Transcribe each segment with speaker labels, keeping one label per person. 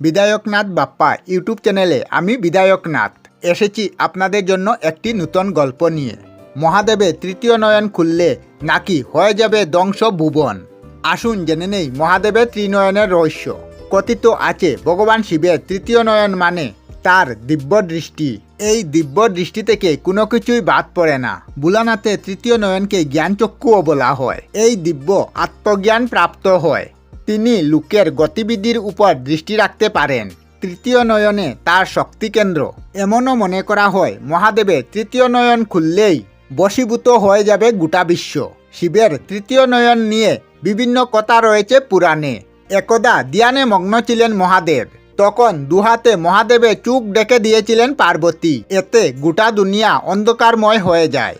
Speaker 1: Bidhayaknath Bappa YouTube চ্যানেলে আমি বিধায়কনাথ। এসেছি আপনাদের জন্য একটি নূতন গল্প নিয়ে। মহাদেবের তৃতীয় নয়ন খুললে নাকি হয়ে যাবে ধ্বংস ভুবন। আসুন জেনে নেই মহাদেবের ত্রিনয়নের রহস্য। কথিত আছে, ভগবান শিবের তৃতীয় নয়ন মানে তার দিব্য দৃষ্টি। এই দিব্য দৃষ্টি থেকে কোনো কিছুই বাদ পড়ে না। বুলানাতে তৃতীয় নয়নকে জ্ঞানচক্ষুও বলা হয়। এই দিব্য আত্মজ্ঞান প্রাপ্ত হয়। তিনি লোকের গতিবিধির উপর দৃষ্টি রাখতে পারেন। তৃতীয় নয়নে তার শক্তি কেন্দ্র। এমনও মনে করা হয় মহাদেবের তৃতীয় নয়ন খুললেই বশীভূত হয়ে যাবে গোটা বিশ্ব। শিবের তৃতীয় নয়ন নিয়ে বিভিন্ন কথা রয়েছে পুরাণে। একদা ধ্যানে মগ্ন ছিলেন মহাদেব। তখন দুহাতে মহাদেবের চুক ডেকে দিয়েছিলেন পার্বতী। এতে গোটা দুনিয়া অন্ধকারময় হয়ে যায়।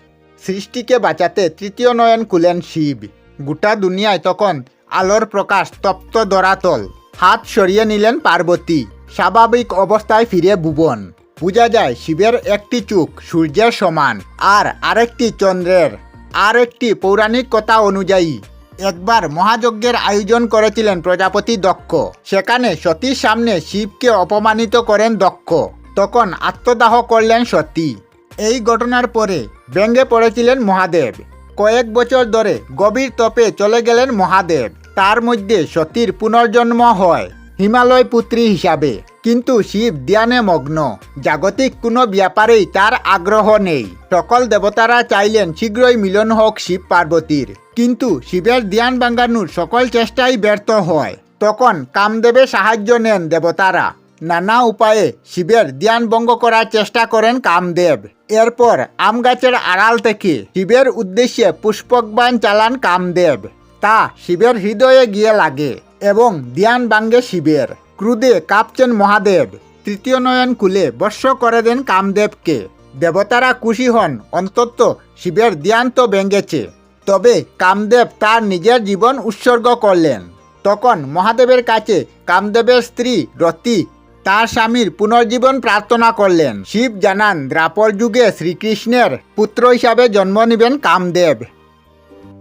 Speaker 1: সৃষ্টিকে বাঁচাতে তৃতীয় নয়ন খুলেন শিব। গোটা দুনিয়ায় তখন আলোর প্রকাশ তপ্ত দরাতল হাত সরিয়ে নিলেন পার্বতী স্বাভাবিক অবস্থায় ফিরে ভুবন বোঝা যায় শিবের একটি চোখ সূর্যের সমান, আর আরেকটি চন্দ্রের। আর একটি পৌরাণিক কথা অনুযায়ী, একবার মহাযজ্ঞের আয়োজন করেছিলেন প্রজাপতি দক্ষ। সেখানে সতীর সামনে শিবকে অপমানিত করেন দক্ষ। তখন আত্মদাহ করলেন সতী। এই ঘটনার পরে ব্যঙ্গে পড়েছিলেন মহাদেব। কয়েক বছর ধরে গভীর তপে চলে গেলেন মহাদেব। তার মধ্যে সতীর পুনর্জন্ম হয়, হিমালয় পুত্রী হিসাবে। কিন্তু শিব ধ্যানে মগ্ন। জাগতিক কোনো ব্যাপারেই তার আগ্রহ নেই। সকল দেবতারা চাইলেন শীঘ্রই মিলন হোক শিব পার্বতীর। কিন্তু শিবের ধ্যান ভাঙ্গানোর সকল চেষ্টাই ব্যর্থ হয়। তখন কামদেবে সাহায্য নেন দেবতারা। নানা উপায়ে শিবের ধ্যান ভঙ্গ করার চেষ্টা করেন কামদেব। এরপর আম গাছের আড়াল থেকে শিবের উদ্দেশ্যে পুষ্পকবান চালান কামদেব। তা শিবের হৃদয়ে গিয়ে লাগে এবং ধ্যান বাঙ্গে শিবের। ক্রুদে কাঁপছেন মহাদেব। তৃতীয় নয়ন খুলে বর্ষ করে দেন কামদেবকে। দেবতারা খুশি হন, অন্তত শিবের ধ্যান তো ভেঙেছে তবে কামদেব তার নিজের জীবন উৎসর্গ করলেন। তখন মহাদেবের কাছে কামদেবের স্ত্রী রতি, তার স্বামীর পুনর্জীবন প্রার্থনা করলেন। শিব জানান, দ্রাপর যুগে শ্রীকৃষ্ণের পুত্র হিসাবে জন্ম নেবেন কামদেব।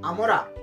Speaker 1: আমরা